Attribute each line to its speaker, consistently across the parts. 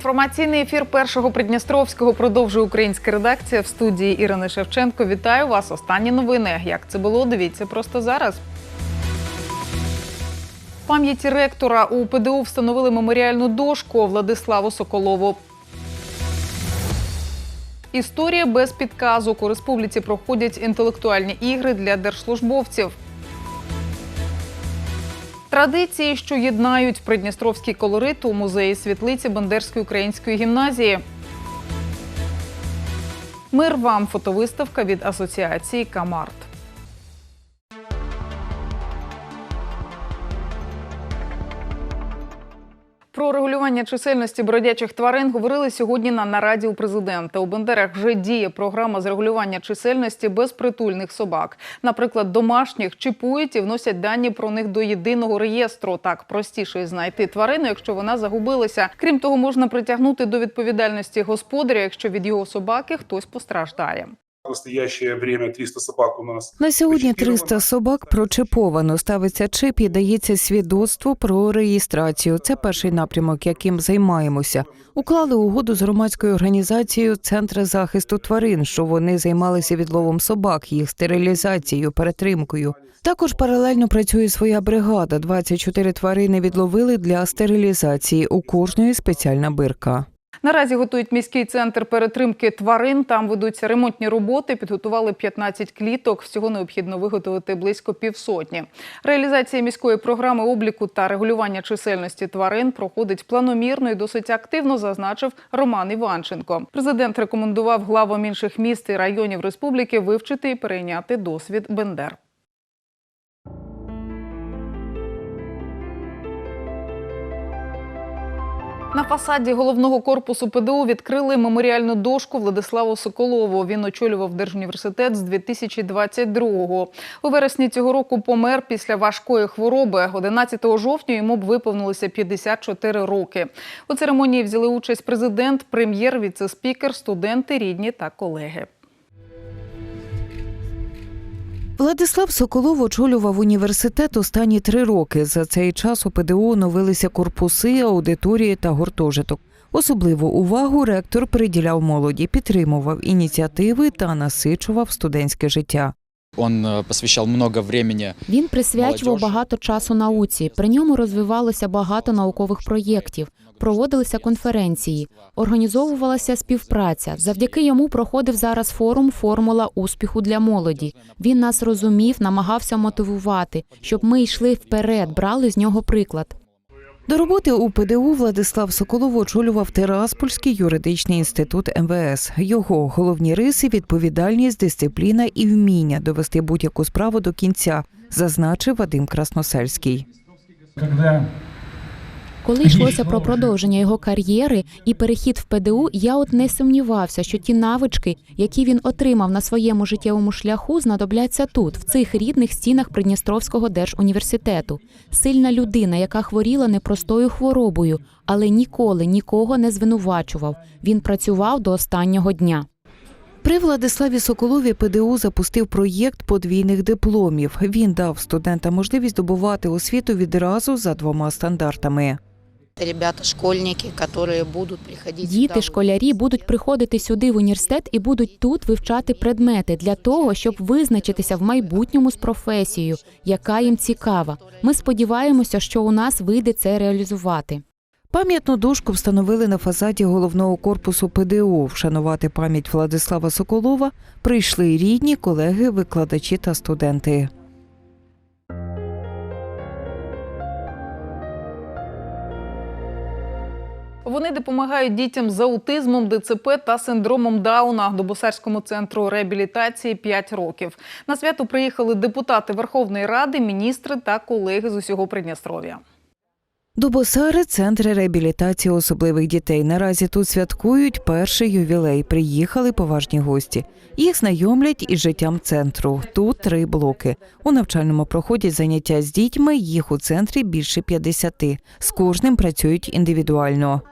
Speaker 1: Інформаційний ефір першого Придністровського продовжує українська редакція в студії Ірини Шевченко. Вітаю вас. Останні новини. Як це було? Дивіться просто зараз. В пам'яті ректора у ПДУ встановили меморіальну дошку Владиславу Соколову. Історія без підказок. У республіці проходять інтелектуальні ігри для держслужбовців. Традиції, що єднають придністровський колорит у музеї світлиці Бандерської української гімназії. Мир вам фотовиставка від асоціації Камарт. Регулювання чисельності бродячих тварин говорили сьогодні на нараді у президента. У Бендерах вже діє програма з регулювання чисельності безпритульних собак. Наприклад, домашніх чіпують і вносять дані про них до єдиного реєстру. Так простіше знайти тварину, якщо вона загубилася. Крім того, можна притягнути до відповідальності господаря, якщо від його собаки хтось постраждає.
Speaker 2: В настоящее время 300 собак у нас.
Speaker 3: На сьогодні
Speaker 2: Причеплено.
Speaker 3: 300 собак прочиповано. Ставиться чип і дається свідоцтво про реєстрацію. Це перший напрямок, яким займаємося. Уклали угоду з громадською організацією Центр захисту тварин, що вони займалися відловом собак, їх стерилізацією, перетримкою. Також паралельно працює своя бригада. 24 тварини відловили для стерилізації. У кожної спеціальна бирка.
Speaker 1: Наразі готують міський центр перетримки тварин. Там ведуться ремонтні роботи. Підготували 15 кліток. Всього необхідно виготовити близько півсотні. Реалізація міської програми обліку та регулювання чисельності тварин проходить планомірно і досить активно, зазначив Роман Іванченко. Президент рекомендував главам інших міст і районів республіки вивчити і перейняти досвід Бендер. На фасаді головного корпусу ПДУ відкрили меморіальну дошку Владиславу Соколову. Він очолював Держуніверситет з 2022-го. У вересні цього року помер після важкої хвороби. 11 жовтня йому б виповнилося 54 роки. У церемонії взяли участь президент, прем'єр, віце-спікер, студенти, рідні та колеги.
Speaker 3: Владислав Соколов очолював університет останні три роки. За цей час у ПДУ оновилися корпуси, аудиторії та гуртожиток. Особливу увагу ректор приділяв молоді, підтримував ініціативи та насичував студентське життя.
Speaker 4: Он много времени
Speaker 5: Він присвячував багато часу науці. При ньому розвивалося багато наукових проєктів, проводилися конференції, організовувалася співпраця. Завдяки йому проходив зараз форум Формула успіху для молоді. Він нас розумів, намагався мотивувати, щоб ми йшли вперед, брали з нього приклад.
Speaker 3: До роботи у ПДУ Владислав Соколов очолював Тераспольський юридичний інститут МВС. Його головні риси відповідальність, дисципліна і вміння довести будь-яку справу до кінця, зазначив Вадим Красносельський.
Speaker 6: Когда
Speaker 5: Коли йшлося про продовження його кар'єри і перехід в ПДУ, я от не сумнівався, що ті навички, які він отримав на своєму життєвому шляху, знадобляться тут, в цих рідних стінах Придністровського держуніверситету. Сильна людина, яка хворіла непростою хворобою, але ніколи нікого не звинувачував. Він працював до останнього дня.
Speaker 3: При Владиславі Соколові ПДУ запустив проєкт подвійних дипломів. Він дав студентам можливість здобувати освіту відразу за двома стандартами.
Speaker 7: Ребята, школьники, которые будут приходить
Speaker 5: Діти, школярі будуть приходити сюди в університет і будуть тут вивчати предмети для того, щоб визначитися в майбутньому з професією, яка їм цікава. Ми сподіваємося, що у нас вийде це реалізувати.
Speaker 3: Пам'ятну дошку встановили на фасаді головного корпусу ПДУ. Вшанувати пам'ять Владислава Соколова прийшли рідні, колеги, викладачі та студенти.
Speaker 1: Вони допомагають дітям з аутизмом, ДЦП та синдромом Дауна до Босарському центру реабілітації 5 років. На свято приїхали депутати Верховної Ради, міністри та колеги з усього Придністров'я.
Speaker 3: До Босари центр реабілітації особливих дітей. Наразі тут святкують перший ювілей. Приїхали поважні гості. Їх знайомлять із життям центру. Тут три блоки. У навчальному проходять заняття з дітьми. Їх у центрі більше 50. З кожним працюють індивідуально.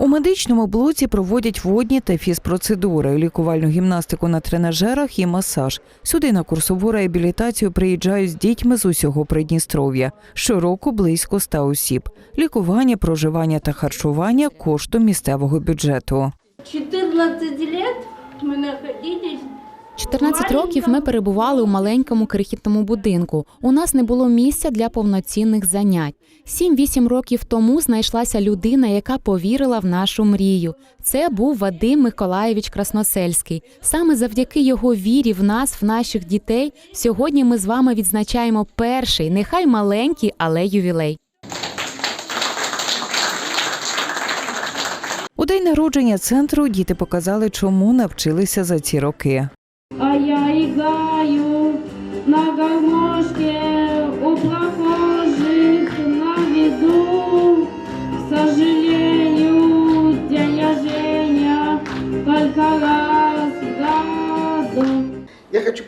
Speaker 3: У медичному блоці проводять водні та фізпроцедури, лікувальну гімнастику на тренажерах і масаж. Сюди на курсову реабілітацію приїжджають з дітьми з усього Придністров'я. Щороку близько ста осіб. Лікування, проживання та харчування коштом місцевого бюджету.
Speaker 6: 14 лет мы находились
Speaker 5: 14 років ми перебували у маленькому крихітному будинку. У нас не було місця для повноцінних занять. 7-8 років тому знайшлася людина, яка повірила в нашу мрію. Це був Вадим Миколаєвич Красносельський. Саме завдяки його вірі в нас, в наших дітей, сьогодні ми з вами відзначаємо перший, нехай маленький, але ювілей.
Speaker 3: У день народження центру діти показали, чому навчилися за ці роки.
Speaker 6: А я играю на гармошке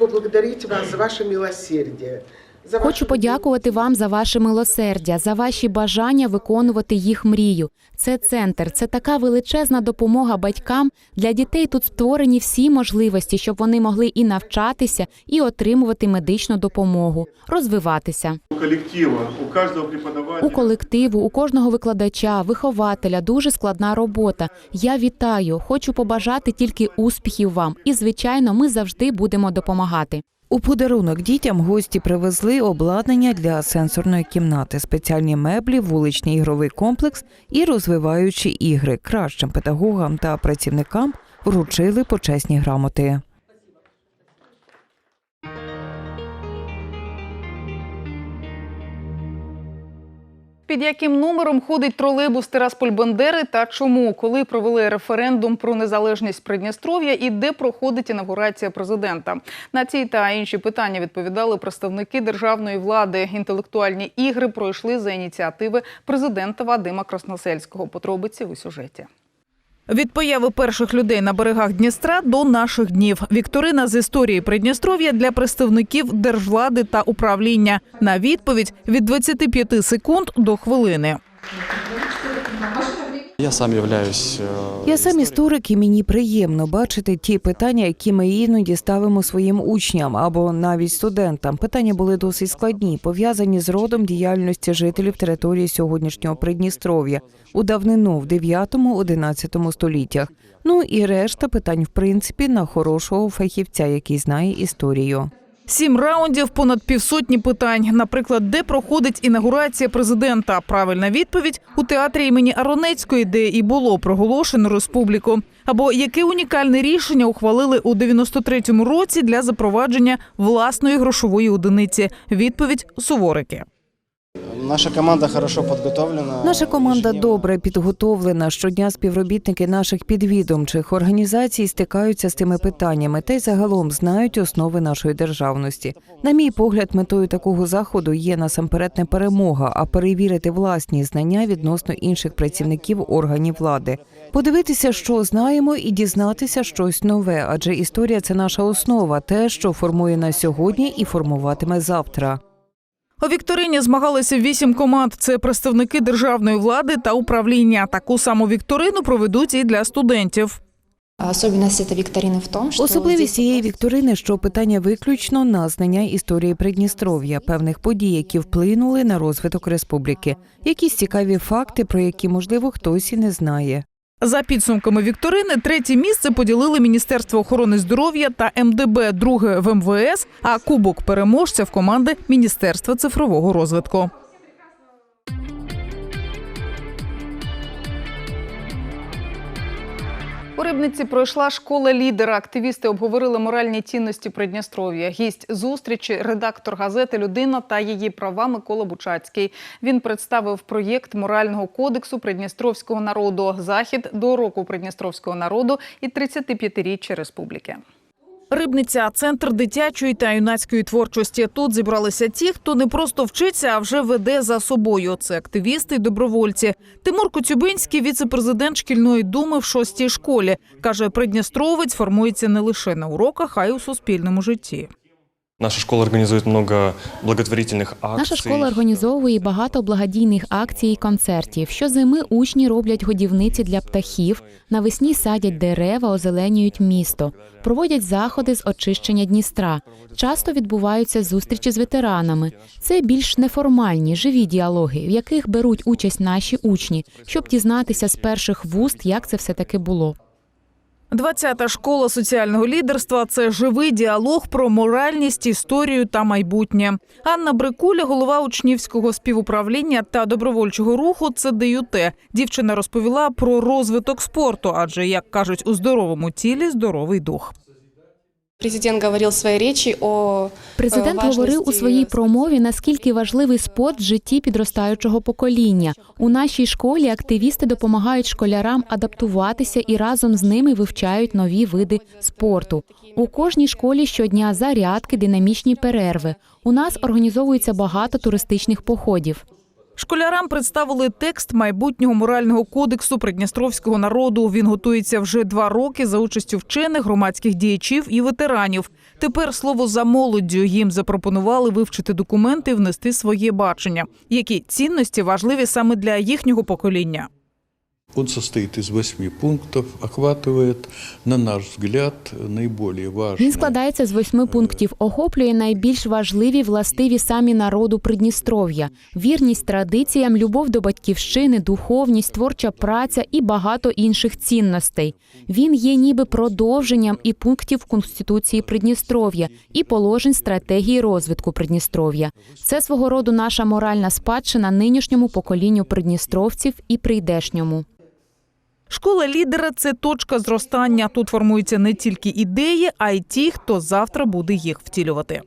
Speaker 8: поблагодарить вас за ваше милосердие.
Speaker 5: Хочу подякувати вам за ваше милосердя, за ваші бажання виконувати їх мрію. Це центр, це така величезна допомога батькам. Для дітей тут створені всі можливості, щоб вони могли і навчатися, і отримувати медичну допомогу, розвиватися.
Speaker 9: У коллектива, у каждого.
Speaker 5: У колективу, у кожного викладача, вихователя дуже складна робота. Я вітаю, хочу побажати тільки успіхів вам. І звичайно, ми завжди будемо допомагати.
Speaker 3: У подарунок дітям гості привезли обладнання для сенсорної кімнати, спеціальні меблі, вуличний ігровий комплекс і розвиваючі ігри. Кращим педагогам та працівникам вручили почесні грамоти.
Speaker 1: Під яким номером ходить тролейбус Тирасполь-Бендери та чому, коли провели референдум про незалежність Придністров'я і де проходить інаугурація президента? На ці та інші питання відповідали представники державної влади. Інтелектуальні ігри пройшли за ініціативи президента Вадима Красносельського. Подробиці у сюжеті. Від появи перших людей на берегах Дністра до наших днів. Вікторина з історії Придністров'я для представників держвлади та управління. На відповідь від 25 секунд до хвилини.
Speaker 4: Я сам являюсь... э,
Speaker 3: Я сам історик, і мені приємно бачити ті питання, які ми іноді ставимо своїм учням або навіть студентам. Питання були досить складні, пов'язані з родом діяльності жителів території сьогоднішнього Придністров'я у давнину в 9-11 століттях. Ну і решта питань, в принципі, на хорошого фахівця, який знає історію.
Speaker 1: Сім раундів, понад півсотні питань. Наприклад, де проходить інаугурація президента? Правильна відповідь у театрі імені Аронецької, де і було проголошено республіку. Або яке унікальне рішення ухвалили у 93-му році для запровадження власної грошової одиниці? Відповідь суворики.
Speaker 10: Наша команда хорошо подготовлена.
Speaker 3: Наша команда добре підготовлена. Щодня співробітники наших підвідомчих організацій стикаються з тими питаннями та й загалом знають основи нашої державності. На мій погляд, метою такого заходу є насамперед не перемога, а перевірити власні знання відносно інших працівників органів влади. Подивитися, що знаємо, і дізнатися щось нове, адже історія це наша основа, те, що формує нас сьогодні і формуватиме завтра.
Speaker 1: У вікторині змагалися вісім команд. Це представники державної влади та управління. Таку саму вікторину проведуть і для студентів.
Speaker 11: Особенность этой викторины в том,
Speaker 3: Особливість цієї вікторини, що питання виключно на знання історії Придністров'я, певних подій, які вплинули на розвиток республіки, якісь цікаві факти, про які можливо хтось і не знає.
Speaker 1: За підсумками вікторини, третє місце поділили Міністерство охорони здоров'я та МДБ, друге в МВС, а кубок переможця в команди Міністерства цифрового розвитку. У Рибниці пройшла школа лідера. Активісти обговорили моральні цінності Придністров'я. Гість зустрічі, редактор газети Людина та її права Микола Бучацький. Він представив проєкт морального кодексу Придністровського народу. Захід до року Придністровського народу і 35-річчя республіки. Рибниця центр дитячої та юнацької творчості. Тут зібралися ті, хто не просто вчиться, а вже веде за собою. Це активісти й добровольці. Тимур Коцюбинський, віце-президент шкільної думи в шостій школі, каже, Придністровець формується не лише на уроках, а й у суспільному житті.
Speaker 4: Наша школа организует много благотворительных акций.
Speaker 5: Наша школа організовує багато благодійних акцій і концертів. Щозими учні роблять годівниці для птахів, навесні садять дерева, озеленюють місто, проводять заходи з очищення Дністра. Часто відбуваються зустрічі з ветеранами. Це більш неформальні, живі діалоги, в яких беруть участь наші учні, щоб дізнатися з перших вуст, як це все таки було.
Speaker 1: 20-та школа соціального лідерства це живий діалог про моральність, історію та майбутнє. Анна Брикуля, голова учнівського співуправління та добровольчого руху ЦДЮТ. Дівчина розповіла про розвиток спорту, адже як кажуть, у здоровому тілі здоровий дух.
Speaker 11: Президент говорил в своей речи о
Speaker 5: Президент говорив у своїй промові, наскільки важливий спорт в житті підростаючого покоління. У нашій школі активісти допомагають школярам адаптуватися і разом з ними вивчають нові види спорту. У кожній школі щодня зарядки, динамічні перерви. У нас організовується багато туристичних походів.
Speaker 1: Школярам представили текст майбутнього морального кодексу придністровського народу. Він готується вже два роки за участю вчених, громадських діячів і ветеранів. Тепер слово за молоддю їм запропонували вивчити документи і внести своє бачення, які цінності важливі саме для їхнього покоління.
Speaker 12: Он состоит из восьми пунктов, охватывает, на наш взгляд, наиболее важные.
Speaker 5: Він складається з восьми пунктів, охоплює найбільш важливі властиві самі народу Придністров'я: вірність традиціям, любов до батьківщини, духовність, творча праця і багато інших цінностей. Він є ніби продовженням і пунктів Конституції Придністров'я і положень стратегії розвитку Придністров'я. Це свого роду наша моральна спадщина нинішньому поколінню придністровців і прийдешньому.
Speaker 1: Школа лідера це точка зростання. Тут формуються не тільки ідеї, а й ті, хто завтра буде їх втілювати.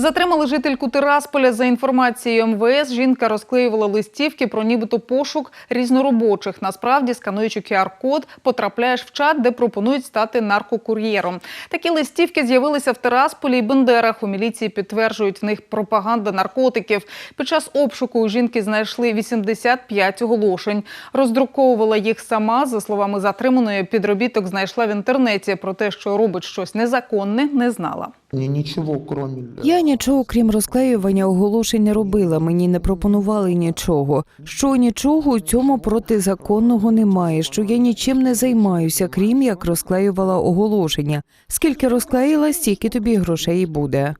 Speaker 1: Затримали жительку Тирасполя за інформацією МВС. Жінка розклеювала листівки про нібито пошук різноробочих. Насправді, скануючи QR-код, потрапляєш в чат, де пропонують стати наркокур'єром. Такі листівки з'явилися в Тирасполі і Бендерах. У міліції підтверджують в них пропаганда наркотиків. Під час обшуку у жінки знайшли 85 оголошень. Роздруковувала їх сама. За словами затриманої, підробіток знайшла в інтернеті. Про те, що робить щось незаконне, не знала.
Speaker 8: Ничего, кроме...
Speaker 3: Я нічого, крім розклеювання оголошень, не робила. Мені не пропонували нічого. Що нічого у цьому протизаконного немає. Що я нічим не займаюся, крім як розклеювала оголошення. Скільки розклеїла, стільки тобі грошей буде.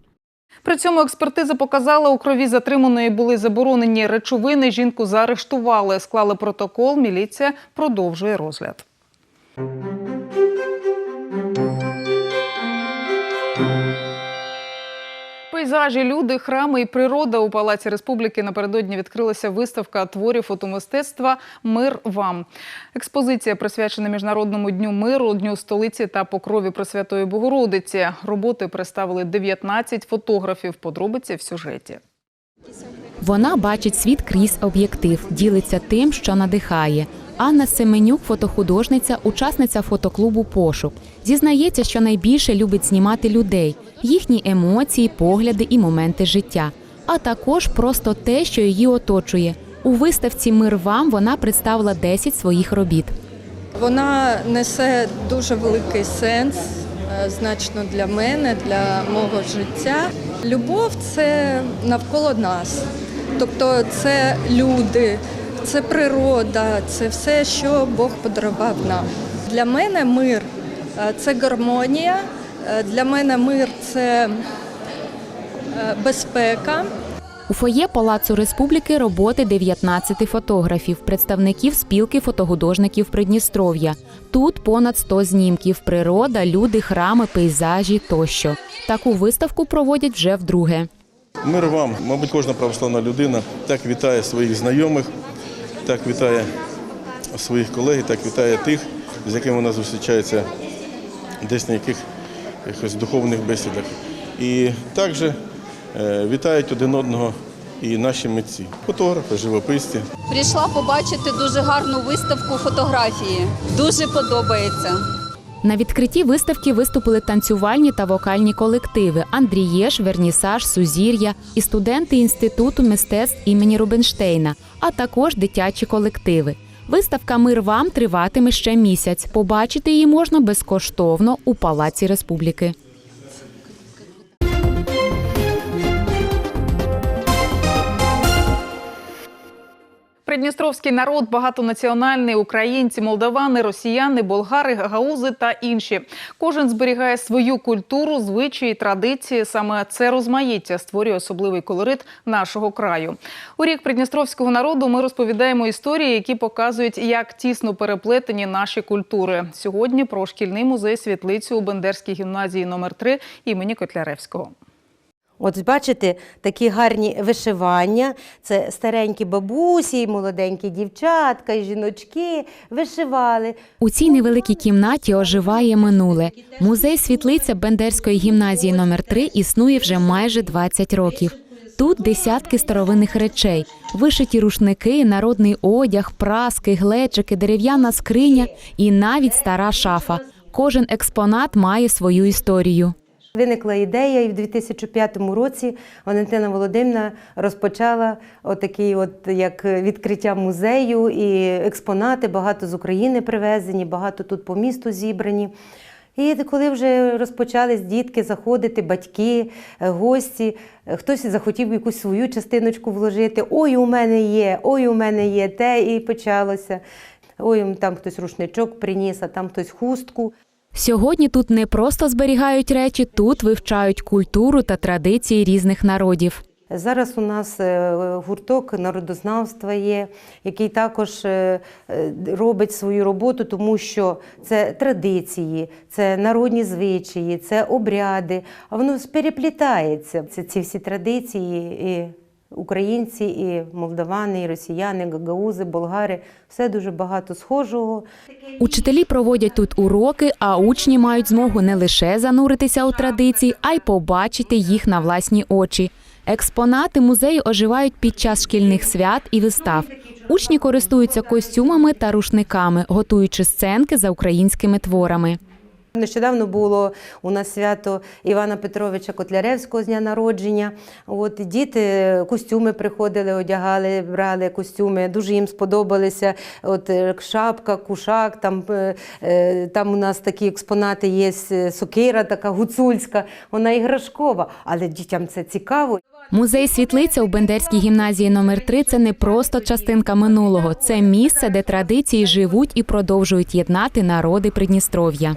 Speaker 1: При цьому експертиза показала, у крові затриманої були заборонені речовини. Жінку заарештували, склали протокол. Міліція продовжує розгляд. Пейзажі, люди, храми і природа у Палаці Республіки напередодні відкрилася виставка творів фотомистецтва Мир вам. Експозиція присвячена Міжнародному дню миру, дню столиці та покрові Пресвятої Богородиці. Роботи представили 19 фотографів. Подробиці в сюжеті.
Speaker 5: Вона бачить світ крізь об'єктив, ділиться тим, що надихає. Анна Семенюк, фотохудожниця, учасниця фотоклубу Пошук. Зізнається, що найбільше любить знімати людей, їхні емоції, погляди і моменти життя, а також просто те, що її оточує. У виставці Мир вам вона представила 10 своїх робіт.
Speaker 13: Вона несе дуже великий сенс, е, значно для мене, для мого життя. Любов це навколо нас. Тобто це люди, це природа, це все, що Бог подарував нам. Для мене мир е, це гармонія, е, для мене мир це е, безпека.
Speaker 5: У фоє Палацу Республіки роботи 19 фотографів, представників спілки фотохудожників Придністров'я. Тут понад 100 знімків: природа, люди, храми, пейзажі тощо. Таку виставку проводять вже вдруге.
Speaker 9: Мир вам, мабуть, кожна православна людина так вітає своїх знайомих, так вітає своїх колег, так вітає тих, з якими вона зустрічається десь на яких якихось духовних бесідах. І також е, вітають один одного і наші митці, фотографи, живописці.
Speaker 14: Прийшла побачити дуже гарну виставку фотографії. Дуже подобається.
Speaker 5: На відкритті виставки виступили танцювальні та вокальні колективи Андрієш, Вернісаж, Сузір'я і студенти Інституту мистецтв імені Рубинштейна, а також дитячі колективи. Виставка Мир вам триватиме ще місяць. Побачити її можна безкоштовно у Палаці Республіки.
Speaker 1: Придністровський народ багатонаціональний українці, молдавани, росіяни, болгари, гагаузи та інші. Кожен зберігає свою культуру, звичаї, традиції. Саме це розмаїття створює особливий колорит нашого краю. У рік придністровського народу ми розповідаємо історії, які показують, як тісно переплетені наші культури. Сьогодні про шкільний музей світлицю у Бендерській гімназії номер 3 імені Котляревського.
Speaker 15: От бачите, такі гарні вишивання. Це старенькі бабусі, молоденькі дівчатка, і жіночки вишивали.
Speaker 5: У цій невеликій кімнаті оживає минуле. Музей світлиця Бендерської гімназії номер 3 існує вже майже 20 років. Тут десятки старовинних речей: вишиті рушники, народний одяг, праски, глечики, дерев'яна скриня і навіть стара шафа. Кожен експонат має свою історію.
Speaker 15: Виникла ідея, і в 2005 році Валентина Володимирівна розпочала отакий, от як відкриття музею і експонати багато з України привезені, багато тут по місту зібрані. І коли вже розпочались дітки заходити, батьки, е, гості, е, хтось захотів якусь свою частиночку вложити. Ой, у мене є, ой, у мене є те, і почалося. Ой, там хтось рушничок приніс, а там хтось хустку.
Speaker 5: Сьогодні тут не просто зберігають речі, тут вивчають культуру та традиції різних народів.
Speaker 15: Зараз у нас е, гурток народознавства є, який також е, е, робить свою роботу, тому що це традиції, це народні звичаї, це обряди, а воно переплітається. Це ці всі традиції, і українці, і молдавани, і росіяни, гагаузи, болгари все дуже багато схожого.
Speaker 5: Учителі проводять тут уроки, а учні мають змогу не лише зануритися у традиції, а й побачити їх на власні очі. Експонати музею оживають під час шкільних свят і вистав. Учні користуються костюмами та рушниками, готуючи сценки за українськими творами.
Speaker 15: Нещодавно було у нас свято Івана Петровича Котляревського з дня народження. От діти костюми приходили, одягали, брали костюми. Дуже їм сподобалися. От е, шапка, кушак. Там, е, е, там у нас такі експонати є. Сокира, така гуцульська. Вона іграшкова, але дітям це цікаво.
Speaker 5: Музей світлиця у Бендерській гімназії номер 3 це не просто частинка минулого, це місце, де традиції живуть і продовжують єднати народи Придністров'я.